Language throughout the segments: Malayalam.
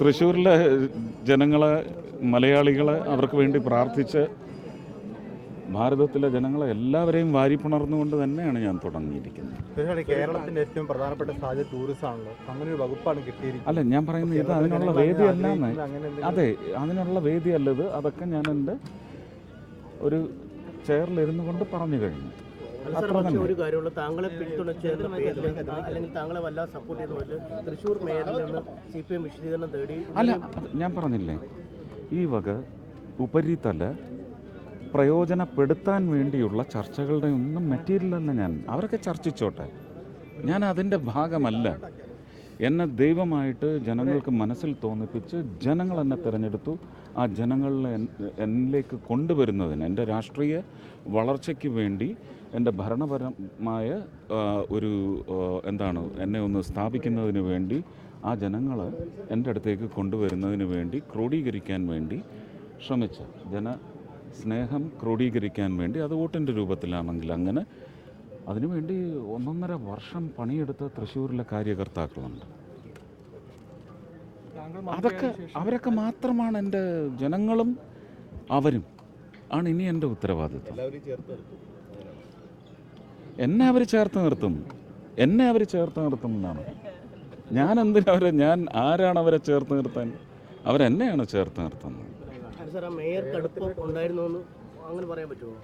തൃശ്ശൂരിലെ ജനങ്ങളെ മലയാളികളെ അവർക്ക് വേണ്ടി പ്രാർത്ഥിച്ച് ഭാരതത്തിലെ ജനങ്ങളെ എല്ലാവരെയും വാരിപ്പുണർന്നുകൊണ്ട് തന്നെയാണ് ഞാൻ തുടങ്ങിയിരിക്കുന്നത്. തീർച്ചയായിട്ടും കേരളത്തിന്റെ ഏറ്റവും പ്രധാനപ്പെട്ട സാധ്യത ടൂറിസം ആണല്ലോ. അങ്ങനെ ഒരു വകുപ്പാണ് കിട്ടിയിരിക്കുന്നത്. അല്ല ഞാൻ പറയുന്നത് ഇത് അതിനുള്ള വേദിയല്ല അതെ അതിനുള്ള വേദിയല്ല ഇത്. അതൊക്കെ ഞാൻ എന്റെ ഒരു ചെയറിലിരുന്നു കൊണ്ട് പറഞ്ഞു കഴിഞ്ഞു. അല്ല സാർ, ഒരു കാര്യമുള്ള. താങ്കളെ പിന്തുണച്ച് അല്ലെങ്കിൽ താങ്കളെ വല്ലാതെ സപ്പോർട്ട് ചെയ്ത പോലെ തൃശ്ശൂർ മേയറിൽ നിന്ന് സി പി എം വിശദീകരണം തേടി അല്ല ഞാൻ പറഞ്ഞില്ലേ? ഈ വക ഉപരിതല പ്രയോജനപ്പെടുത്താൻ വേണ്ടിയുള്ള ചർച്ചകളുടെ ഒന്നും മെറ്റീരിയലല്ല ഞാൻ. അവരൊക്കെ ചർച്ചിച്ചോട്ടെ. ഞാൻ അതിന്റെ ഭാഗമല്ല. എന്നെ ദൈവമായിട്ട് ജനങ്ങൾക്ക് മനസ്സിൽ തോന്നിപ്പിച്ച് ജനങ്ങൾ എന്നെ തിരഞ്ഞെടുത്തു. ആ ജനങ്ങളെ എൻ- എന്നിലേക്ക് കൊണ്ടുവരുന്നതിന് എന്റെ രാഷ്ട്രീയ വളർച്ചയ്ക്ക് വേണ്ടി എന്റെ ഭരണപരമായ ഒരു എന്താണ് എന്നെ ഒന്ന് സ്ഥാപിക്കുന്നതിന് വേണ്ടി ആ ജനങ്ങൾ എന്റെ അടുത്തേക്ക് കൊണ്ടുവരുന്നതിന് വേണ്ടി ക്രോഡീകരിക്കാൻ വേണ്ടി ശ്രമിച്ച ജന സ്നേഹം ക്രോഡീകരിക്കാൻ വേണ്ടി അത് വോട്ടിന്റെ രൂപത്തിലാണെങ്കിൽ അങ്ങനെ അതിനുവേണ്ടി ഒന്നൊന്നര വർഷം പണിയെടുത്ത തൃശ്ശൂരിലെ കാര്യകർത്താക്കളുണ്ട്. അതൊക്കെ അവരൊക്കെ മാത്രമാണ് എന്റെ ജനങ്ങളും അവരും. ആണ് ഇനി എന്റെ ഉത്തരവാദിത്വം. എന്നെ അവർ ചേർത്ത് നിർത്തും. എന്നെ അവർ ചേർത്ത് നിർത്തും എന്നാണ്. ഞാൻ എന്തിനാ അവരെ ഞാൻ ആരാണ് അവരെ ചേർത്ത് നിർത്താൻ? അവരെന്നെയാണ് ചേർത്ത് നിർത്തുന്നത്. അങ്ങനെ പറയാൻ പറ്റുമോ?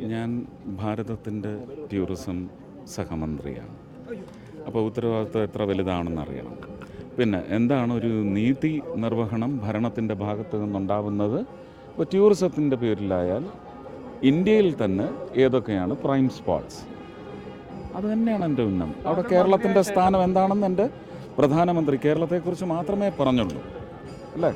ഞാൻ ഭാരതത്തിന്റെ ടൂറിസം സഹമന്ത്രിയാണ്. അപ്പോൾ ഉത്തരവാദിത്വം എത്ര വലുതാണെന്ന് അറിയണം പിന്നെ എന്താണ് ഒരു നീതി നിർവഹണം ഭരണത്തിന്റെ ഭാഗത്തു നിന്നുണ്ടാവുന്നത്? ഇപ്പോൾ ടൂറിസത്തിന്റെ പേരിലായാൽ ഇന്ത്യയിൽ തന്നെ ഏതൊക്കെയാണ് പ്രൈം സ്പോട്ട്സ് അത് തന്നെയാണ് എന്റെ ഉന്നം. അവിടെ കേരളത്തിന്റെ സ്ഥാനം എന്താണെന്ന് എന്റെ പ്രധാനമന്ത്രി കേരളത്തെക്കുറിച്ച് മാത്രമേ പറഞ്ഞുള്ളൂ. അല്ലേ?